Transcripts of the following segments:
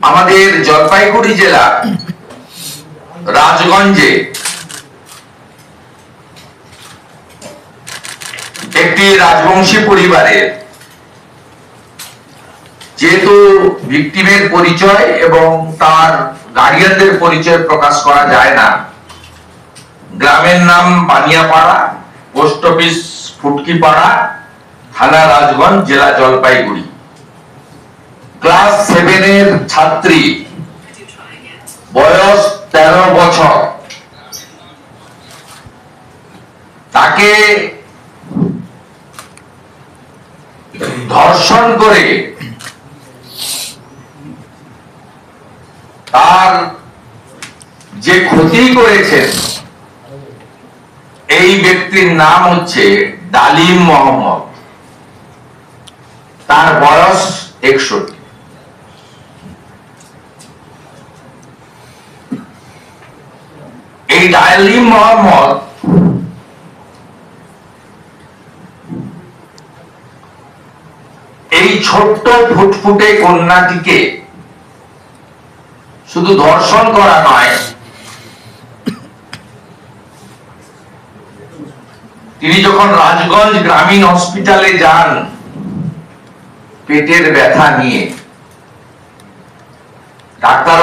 আমাদের জলপাইগুড়ি জেলা, রাজগঞ্জে একটি রাজবংশী পরিবারের যেহেতু ভিকটিমের পরিচয় এবং তার গার্ডিয়ানদের পরিচয় প্রকাশ করা যায় না, গ্রামের নাম বানিয়াপাড়া, পোস্ট অফিস ফুটকিপাড়া, থানা রাজগঞ্জ, জেলা জলপাইগুড়ি। ক্লাস সেভেনের ছাত্রী। বয়স তেরো বছর। তাকে ধর্ষণ করে তার যে ক্ষতি করেছেন, এই ব্যক্তির নাম হচ্ছে ডালিম মোহাম্মদ। তার বয়স একষট্টি। এই ডালিম মোহাম্মদ এই ছোট্ট ফুটফুটে কন্যাটিকে শুধু ধর্ষণ করা নয়, তিনি যখন রাজগঞ্জ গ্রামীণ হসপিটালে যান, পেটের ব্যথা নিয়ে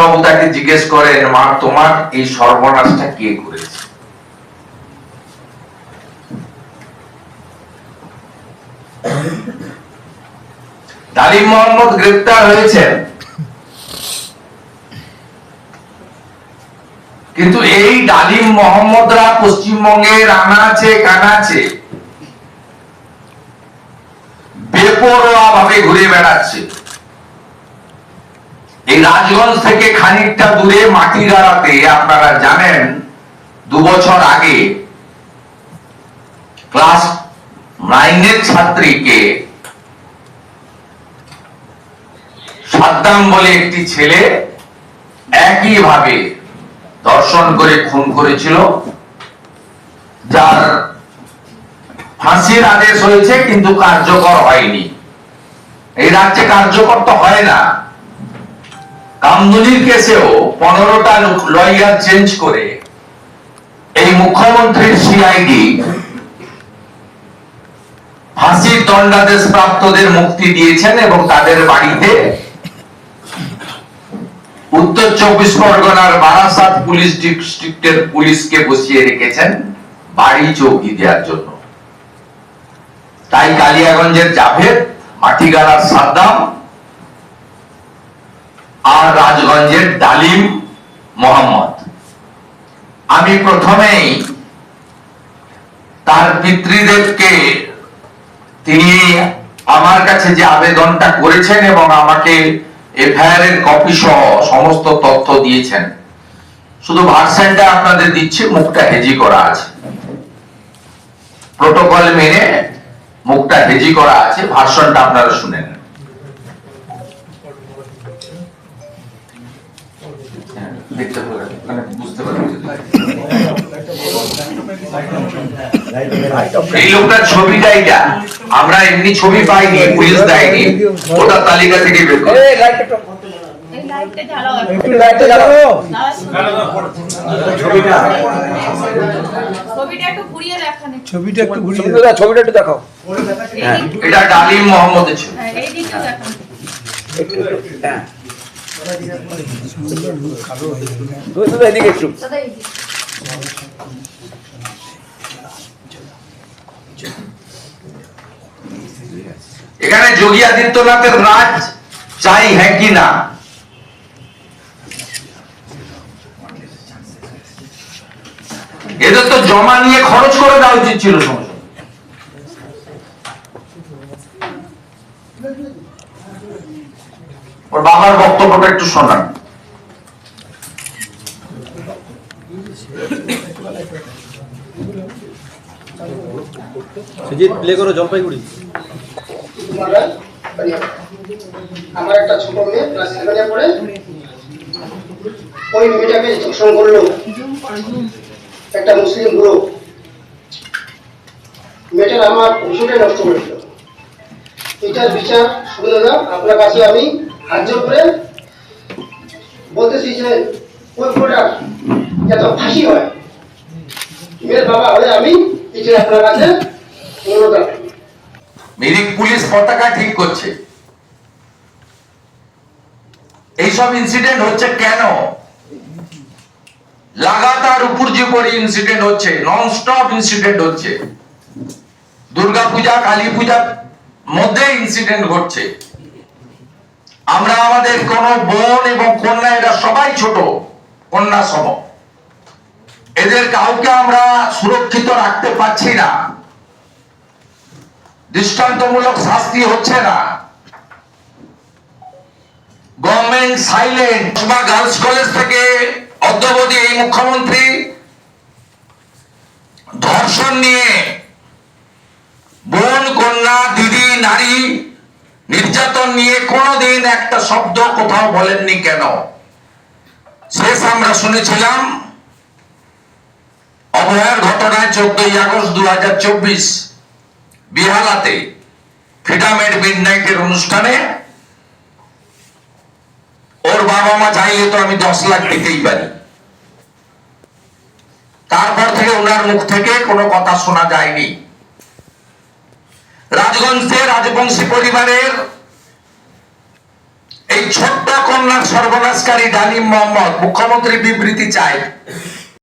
ডাক্তারবাবু তাকে জিজ্ঞেস করেন, মা, তোমার এই সর্বনাশটা কে করেছে? ডালিম মোহাম্মদ গ্রেপ্তার হয়েছেন। কিন্তু এই ডালিম মোহাম্মদরা পশ্চিমবঙ্গের আনাচে কানাচে বেপরোয়া ভাবে ঘুরে বেড়াচ্ছে। এই রাজগঞ্জ থেকে খানিকটা দূরে মাটিগাড়াতে আপনারা জানেন, দু বছর আগে ক্লাস নাইনের ছাত্রীকে সাদ্দাম বলে একটি ছেলে একই ভাবে দর্শন করে, খুন করেছিল, যার ফাঁসির আদেশ হয়েছে, কিন্তু কার্যকর হয়নি। এই রাজ্যে কার্যকর তো হয় না। কামদুনির কেসেও পনেরোটা লয়ার চেঞ্জ করে এই মুখ্যমন্ত্রীর সিআইডি ফাঁসির দণ্ডাদেশ প্রাপ্তদের মুক্তি দিয়েছেন এবং তাদের বাড়িতে উত্তর চব্বিশ পরগনার বারাসাত পুলিশ ডিস্ট্রিক্টের পুলিশকে বসিয়ে রেখেছেন বাড়ি চৌকি দেওয়ার জন্য। তাই কালিয়াগঞ্জের জাভেদ মাটিগাড়ার সাদ্দাম আর রাজগঞ্জের ডালিম মোহাম্মদ। আমি প্রথমেই তার পিতৃদেবকে, তিনি আমার কাছে যে আবেদনটা করেছেন এবং আমাকে এফআইআর এর কপি সহ সমস্ত তথ্য দিয়েছেন, শুধু ভার্সনটা আপনাদের দিচ্ছি, মুখটা হেজি করা আছে। প্রোটোকল মেনে মুখটা হেজি করা আছে, ভার্সনটা আপনারা শুনে দেখতে মানে বুঝতে এই লোকটার আমরা এমনি ছবি পাইনি পুলিশ দেয়নি। ওটা তালিকা থেকে বের করে। এই লাইটটা জ্বালাও একটু। লাইটটা জ্বালাও। ছবিটা। ছবিটা একটু ঘুরিয়ে ছবিটা একটু ঘুরিয়ে ছবিটা ছবিটা একটু দেখাও। হ্যাঁ, এটা ডালিম মোহাম্মদের ছবি। হ্যাঁ, এখানে যোগী আদিত্যনাথের রাজ চাই হ্যাঁ কি না? এদের তো জমা নিয়ে খরচ করে দেওয়া উচিত ছিল সময় ওর বক্তব্যটা একটু শোনান। সুজিত প্লে করো জলপাইগুড়ি। আমার একটা ছোট মেয়ে ক্লাস সেভেনে পড়ে। ওই মেয়েটাকে ধর্ষণ করল। একটা মুসলিম বুড়ো। মেয়েটার আমার ভবিষ্যতে নষ্ট করে দিল এটার বিচার সুবিধা আপনার কাছে আমি হাত জোর করে বলতেছি যে ওই পুরোটা যত ফাঁসি হয়? মেয়ের বাবা হয়ে আমি এটি আপনার কাছে অনুরোধ মিরিক পুলিশ পতাকা ঠিক করছে। এইসব ইনসিডেন্ট হচ্ছে কেন? লাগাতার উপর্যুপরি ইনসিডেন্ট হচ্ছে নন স্টপ ইনসিডেন্ট হচ্ছে। দুর্গা পূজা কালী পূজার মধ্যে ইনসিডেন্ট ঘটছে। আমরা আমাদের কোন বোন এবং কন্যা, এরা সবাই ছোট, কন্যা সম। এদের কাউকে আমরা সুরক্ষিত রাখতে পারছি না। দৃষ্টান্তমূলক শাস্তি হচ্ছে না। গভর্নমেন্ট সাইলেন্ট বা গার্লস কলেজ থেকে অদ্যবধি এই মুখ্যমন্ত্রী ধর্ষণ নিয়ে বোন, কন্যা, দিদি, নারী নির্যাতন নিয়ে একটা শব্দ কোথাও বলেননি কেন? শেষ আমরা শুনেছিলাম, অভয়ার ঘটনায় চোদ্দই আগস্ট দু হাজার চব্বিশ, বিহালাতে ফ্রিডামের মিড নাইটের অনুষ্ঠানে, ওর বাবা মা চাইলে তো আমি দশ লাখ দিতেই পারি। তারপর থেকে ওনার মুখ থেকে কোনো কথা শোনা যায়নি। রাজগঞ্জে রাজবংশী পরিবারের এই ছোট্ট কন্যার সর্বনাশকারী ডালিম মোহাম্মদ মুখ্যমন্ত্রী বিবৃতি চায়